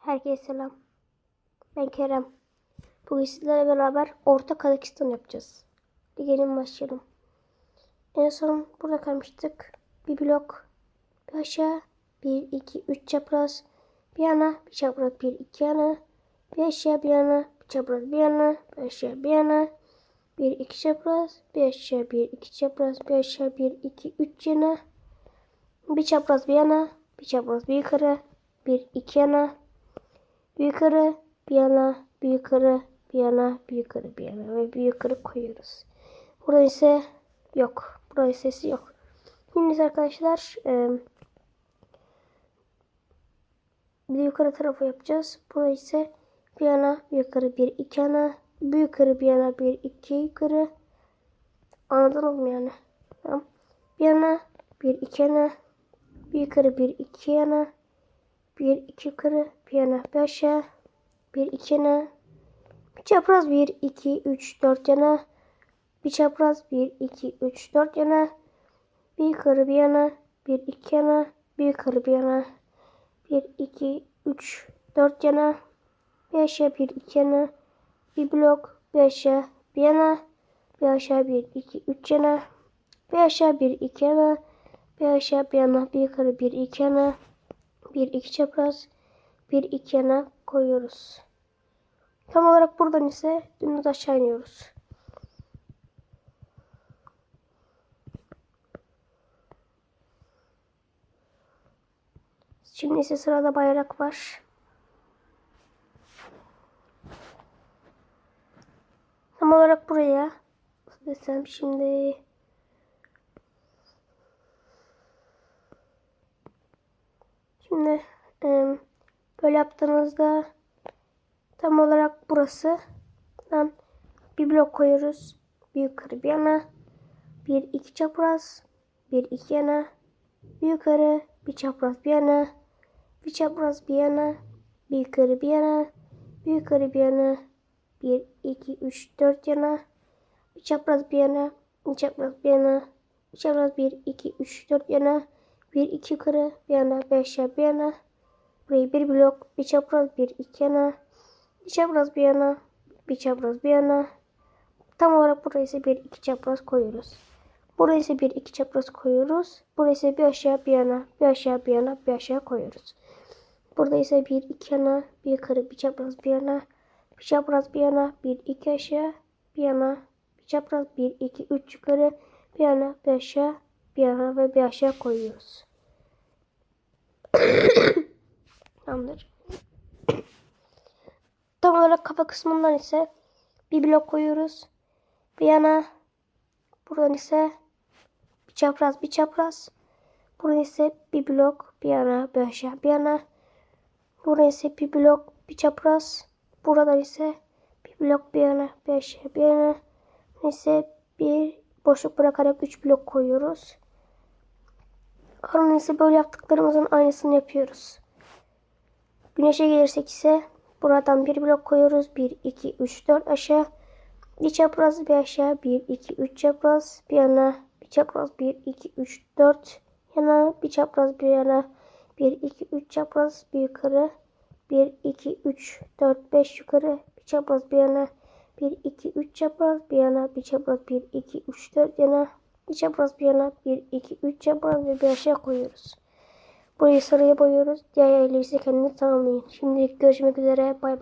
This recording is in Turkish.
Herkese selam. Ben Kerem. Bugün sizlerle beraber Orta Kazakistan yapacağız. Gelin başlayalım. En son burada kalmıştık. Bir blok, bir aşağı, bir, iki, üç çapraz, bir yana, bir çapraz, bir, iki yana, bir aşağı, bir yana, bir çapraz, bir yana, bir aşağı, bir yana, bir, iki çapraz, bir aşağı, bir, iki çapraz, bir aşağı, bir, iki, üç yana, bir çapraz, bir yana, bir çapraz, bir yukarı, bir, iki yana, bir yukarı, bir yana, bir yukarı, bir yana, bir yukarı, bir yana ve bir yukarı koyuyoruz. Burada ise yok. Burada sesi yok. Şimdi arkadaşlar e, bir yukarı tarafı yapacağız. Burada ise bir yana, bir yukarı, bir iki yana, bir yukarı, bir yana, bir iki yukarı. Anladınız mı yani? Tamam. Bir yana, bir iki yana, bir yukarı, bir iki yana, bir iki yukarı, bir yana, bir iki yana, bir çapraz, bir iki üç dört yana, bir çapraz, bir iki üç dört yana, bir yukarı, bir yana, bir iki yana, bir yukarı, bir yana, bir iki üç dört yana, aşağı, bir iki yana, bir blok, aşağı, bir yana, bir aşağı, bir iki üç yana, bir aşağı, bir iki yana, bir aşağı, bir yana, bir yukarı, bir iki yana, bir iki çapraz, bir iki yana koyuyoruz. Tam olarak buradan ise dümdüz aşağı iniyoruz. Şimdi ise sırada bayrak var. Tam olarak buraya desem şimdi Şimdi e, böyle yaptığınızda tam olarak burası tam bir blok koyuyoruz. Yukarı bir yana. Bir iki çapraz. Bir iki yana. Bir yukarı bir çapraz bir yana. Bir çapraz bir yana. Bir yukarı bir yana. Bir yukarı bir yana. Bir iki üç dört yana. Bir çapraz bir yana. Bir çapraz bir yana. Bir çapraz bir iki üç dört yana. Bir iki yukarı bir yana. Bir aşağı bir yana. Burayı bir blok. Bir çapraz bir iki yana. Bir çapraz bir yana. Bir çapraz bir yana. Tam olarak buraya ise bir iki çapraz koyuyoruz. Buraya ise bir iki çapraz koyuyoruz. Buraya ise bir aşağı bir yana. Bir aşağı bir yana. Bir aşağı koyuyoruz. Burada ise bir iki yana. Bir yukarı bir çapraz bir yana. Bir çapraz bir yana. Bir iki aşağı bir yana. Bir çapraz bir iki üç yukarı. Bir yana bir aşağı bir yana ve bir aşağı koyuyoruz. Tamamdır. Tam olarak kafa kısmından ise bir blok koyuyoruz. Bir yana buradan ise bir çapraz bir çapraz. Buradan ise bir blok bir yana bir aşağı bir yana. Buradan ise bir blok bir çapraz. Buradan ise bir blok bir yana bir aşağı bir yana. İse bir boşluk bırakarak üç blok koyuyoruz. Kalan ise böyle yaptıklarımızın aynısını yapıyoruz. Güneşe gelirsek ise buradan bir blok koyuyoruz. 1, 2, 3, 4 aşağı. Bir çapraz bir aşağı. 1, 2, 3 çapraz. Bir yana. Bir çapraz 1, 2, 3, 4 yana. Bir çapraz bir yana. 1, 2, 3 çapraz bir yukarı. 1, 2, 3, 4, 5 yukarı. Bir çapraz bir yana. 1, 2, 3 çapraz bir yana. Bir çapraz 1, 2, 3, 4 yana. Bir çapraz bir yana. 1, 2, 3 çapraz ve bir aşağı koyuyoruz. Burayı sarıya boyuyoruz. Diğer yerleri ise kendiniz tamamlayın. Şimdilik görüşmek üzere. Bay bay.